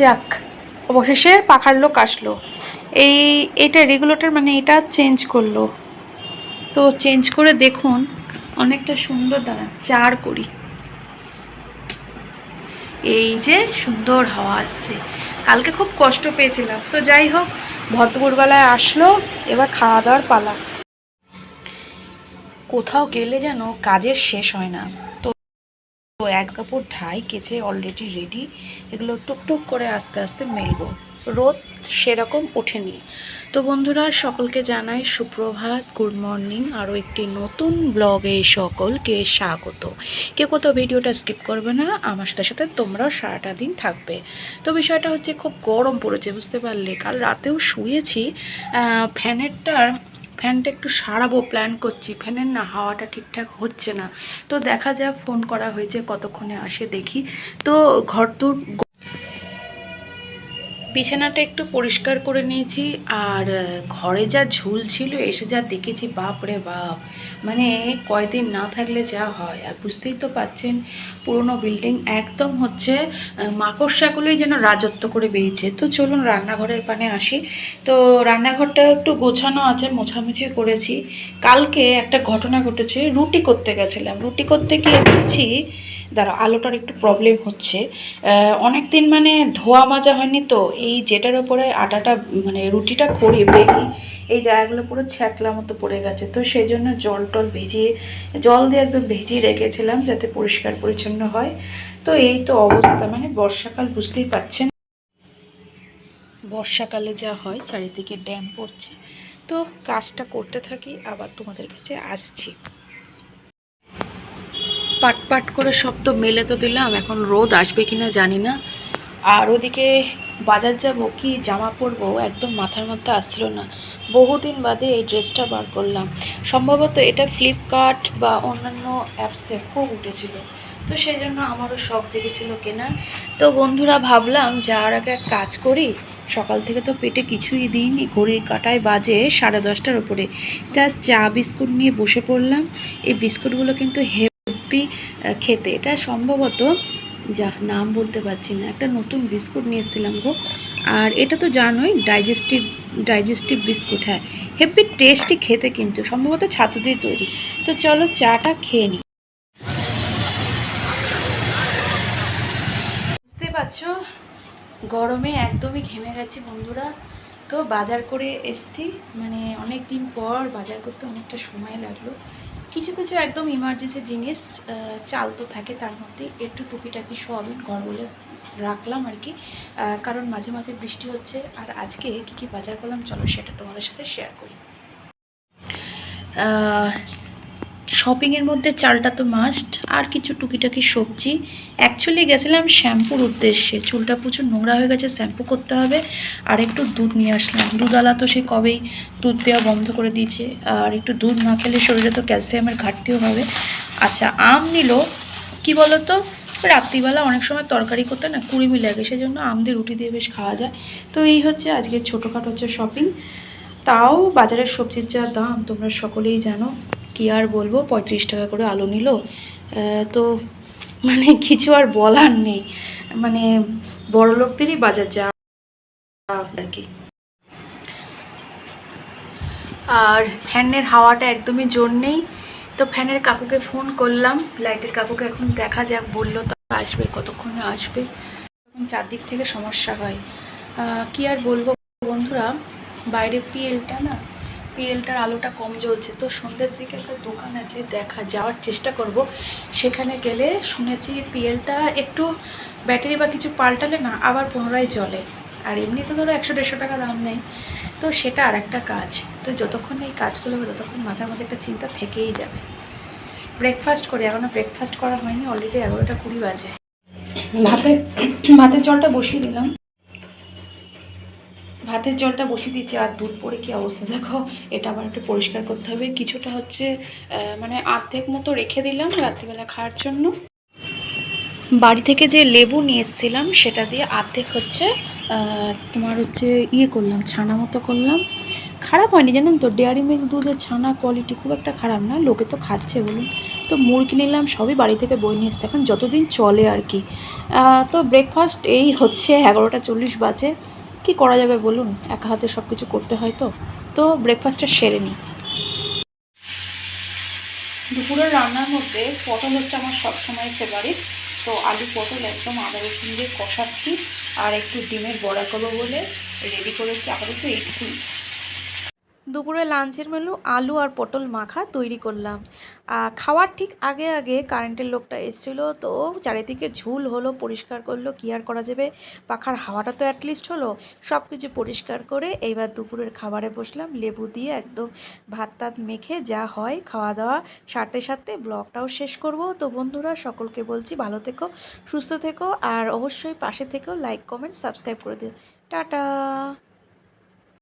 যাক, অবশেষে পাখার লোক আসলো। এই, এটা রেগুলেটর মানে এটা চেঞ্জ করল। তো চেঞ্জ করে দেখুন, অনেকটা সুন্দর দাঁড়া, চার করি। এই যে সুন্দর হাওয়া আসছে। কালকে খুব কষ্ট পেয়েছিলাম। তো যাই হোক, ভদ্রপুরবেলায় আসলো, এবার খাওয়া দাওয়ার পালা। কোথাও গেলে যেন কাজের শেষ হয় না। তো তো এক কাপড় ঢাই কেচে অলরেডি রেডি এগুলো টুকটুক করে আস্তে আস্তে মেলবো। রোদ সেরকম ওঠেনি। তো বন্ধুরা, সকলকে জানাই সুপ্রভাত গুড মর্নিং আরও একটি নতুন ব্লগে সকলকে স্বাগত। কেউ কোথাও ভিডিওটা স্কিপ করবে না, আমার সাথে সাথে তোমরাও সারাটা দিন থাকবে। তো বিষয়টা হচ্ছে খুব গরম পড়েছে, বুঝতে পারলে। কাল রাতেও শুয়েছি ফ্যানেরটার ফ্যানটা একটু সারাবো প্ল্যান করছি। ফ্যানের না হাওয়াটা ঠিকঠাক হচ্ছে না। তো দেখা যাক ফোন করা হয়েছে, কতক্ষণে আসে দেখি। তো ঘর বিছানাটা একটু পরিষ্কার করে নিয়েছি, আর ঘরে যা ঝুল ছিল, এসে যা দেখেছি বাপ রে বাপ। মানে কয়দিন না থাকলে যা হয়, আর বুঝতেই তো পাচ্ছেন, পুরনো বিল্ডিং একদম হচ্ছে মাকড়সাগুলোই যেন রাজত্ব করে বেরিয়েছে। তো চলুন রান্নাঘরের পানে আসি। তো রান্নাঘরটা একটু গোছানো আছে, মোছামুছি করেছি। কালকে একটা ঘটনা ঘটেছে, রুটি করতে গেছিলাম। রুটি করতে গিয়ে দেখছি দাঁড়া আলোটার একটু প্রবলেম হচ্ছে। অনেক দিন মানে ধোয়া মাজা হয়নি তো, এই যেটার ওপরে আটাটা মানে রুটিটা করি বেরিয়ে এই জায়গাগুলো পুরো ছ্যাতলা মতো পড়ে গেছে। তো সেই জন্য জল টল ভিজিয়ে, জল দিয়ে একদম ভিজিয়ে রেখেছিলাম যাতে পরিষ্কার পরিচ্ছন্ন হয়। তো এই তো অবস্থা মানে বর্ষাকাল বুঝতেই পারছেন। বর্ষাকালে যা হয়, চারিদিকে ড্যাম পড়ছে। তো কাজটা করতে থাকি, আবার তোমাদের কাছে আসছি। পাট পাট করে সব তো মেলে তো দিলাম, এখন রোদ আসবে কি না জানি না। আর ওদিকে বাজার যাব কি, জামা পরবো, একদম মাথার মধ্যে আসছিল না। বহুদিন বাদে এই ড্রেসটা বার করলাম। সম্ভবত এটা ফ্লিপকার্ট বা অন্যান্য অ্যাপসে খুব উঠেছিল। তো সেই জন্য আমারও শখ জেগেছিল কেনার। তো বন্ধুরা, ভাবলাম যাওয়ার আগে এক কাজ করি। সকাল থেকে তো পেটে কিছুই দিইনি, ঘড়ির কাটায় বাজে সাড়ে দশটার উপরে। তা চা বিস্কুট নিয়ে বসে পড়লাম। এই বিস্কুটগুলো কিন্তু হেভি খেতে। এটা সম্ভবত, যা, নাম বলতে পারছি না, একটা নতুন বিস্কুট নিয়ে এসেছিলাম গো। আর এটা তো জানোই ডাইজেস্টিভ ডাইজেস্টিভ বিস্কুট হ্যাঁ। হেভি টেস্টি খেতে কিন্তু, সম্ভবত ছাতু দিয়ে তৈরি। তো চলো চাটা খেয়ে নিই বুঝতে পারছ? গরমে একদমই ঘেমে গেছি বন্ধুরা। তো বাজার করে এসছি। মানে অনেক দিন পর বাজার করতে অনেকটা সময় লাগল। কিছু কিছু একদম ইমার্জেন্সি জিনিস চাল তো থাকে তার মধ্যে। একটু টুকিটাকি সোয়াবিন বলে রাখলাম আর কি। কারণ মাঝে মাঝে বৃষ্টি হচ্ছে। আর আজকে কী কী বাজার করলাম, চলো সেটা তোমাদের সাথে শেয়ার করি। শপিংয়ের মধ্যে চালটা তো মাস্ট আর কিছু টুকিটাকি সবজি। অ্যাকচুয়ালি গেছিলাম শ্যাম্পুর উদ্দেশ্যে। চুলটা প্রচুর নোংরা হয়ে গেছে, শ্যাম্পু করতে হবে। আর একটু দুধ নিয়ে আসলাম। দুধওয়ালা তো সে কবেই দুধ দেওয়া বন্ধ করে দিয়েছে। আর একটু দুধ না খেলে শরীরে তো ক্যালসিয়ামের ঘাটতিও হবে। আচ্ছা আম নিল, কি বলতো? রাত্রিবেলা অনেক সময় তরকারি করতে না কুড়িমি লাগে, সেজন্য আম দিয়ে রুটি দিয়ে বেশ খাওয়া যায়। তো এই হচ্ছে আজকে ছোটোখাটো হচ্ছে শপিং তাও বাজারের সবজির যা দাম, তোমরা সকলেই জানো। কি আর বলব? পঁয়ত্রিশ টাকা করে আলু নিল। তো মানে কিছু আর বলার নেই। মানে বড় লোকদেরই বাজার যা আর কি আর ফ্যানের হাওয়াটা একদমই জোর নেই। তো ফ্যানের কাকুকে ফোন করলাম। লাইটের কাকুকে এখন দেখা যাক, বলল তো আসবে, কতক্ষণে আসবে? এখন চারদিক থেকে সমস্যা হয়। কি আর বলব বন্ধুরা? বাইরে পিএলটা না পিএলটার আলোটা কম জ্বলছে। তো সন্ধ্যের দিকে একটা দোকান আছে, দেখা, যাওয়ার চেষ্টা করব। সেখানে গেলে শুনেছি পিএলটা একটু ব্যাটারি বা কিছু পাল্টালে না আবার পুনরায় জ্বলে। আর এমনি তো ধরো একশো, দেড়শো টাকা দাম নেই। তো সেটা আর একটা কাজ। তো যতক্ষণ এই কাজগুলো হবে, ততক্ষণ মাথার মধ্যে একটা চিন্তা থেকেই যাবে। ব্রেকফাস্ট করি এখনও ব্রেকফাস্ট করা হয়নি অলরেডি এগারোটা কুড়ি বাজে। ভাতের ভাতের জলটা বসিয়ে দিলাম। ভাতের জলটা বসিয়ে দিচ্ছি আর দুধ পরে কী অবস্থা? দেখো, এটা আবার একটু পরিষ্কার করতে হবে। কিছুটা হচ্ছে মানে আর্ধেক মতো রেখে দিলাম রাত্রিবেলা খাওয়ার জন্য। বাড়ি থেকে যে লেবু নিয়ে এসেছিলাম, সেটা দিয়ে আর্ধেক হচ্ছে তোমার হচ্ছে ইয়ে করলাম, ছানা মতো করলাম। খারাপ হয়নি, জানেন তো? ডেয়ারি মিল্ক দুধের ছানা কোয়ালিটি খুব একটা খারাপ না, লোকে তো খাচ্ছে বলুন। তো মুরগি নিলাম, সবই বাড়ি থেকে বই নিয়ে এসছে। এখন যতদিন চলে আর কি। তো ব্রেকফাস্ট এই হচ্ছে এগারোটা চল্লিশ বাজে। কি করা যাবে বলুন? একা হাতে সব কিছু করতে হয় তো। তো ব্রেকফাস্টটা সেরে নিই। দুপুরের রান্নার মধ্যে পটল হচ্ছে আমার সবসময় ফেভারিট তো আলু পটল একদম আদা রসুন দিয়ে কষাচ্ছি। আর একটু ডিমের বড়া করব বলে রেডি করেছি। আপাতত এইটুকুই। দুপুরে লাঞ্চের মেনু আলু আর পটল মাখা তৈরি করলাম। খাওয়ার ঠিক আগে আগে কারেন্টের লোকটা এসেছিল, তো চারিদিকে ঝুল হলো, পরিষ্কার করল, কি আর করা যাবে? পাখার হাওয়াটা তো অ্যাটলিস্ট হলো। সব কিছু পরিষ্কার করে এইবার দুপুরের খাবারে বসলাম, লেবু দিয়ে একদম ভাত টাত মেখে যা হয় খাওয়া দাওয়া, সারতে সারতে ব্লগটাও শেষ করব। তো বন্ধুরা, সকলকে বলছি ভালো থেকো, সুস্থ থেকো, আর অবশ্যই পাশে থেকেও লাইক কমেন্ট সাবস্ক্রাইব করে দিও। টাটা!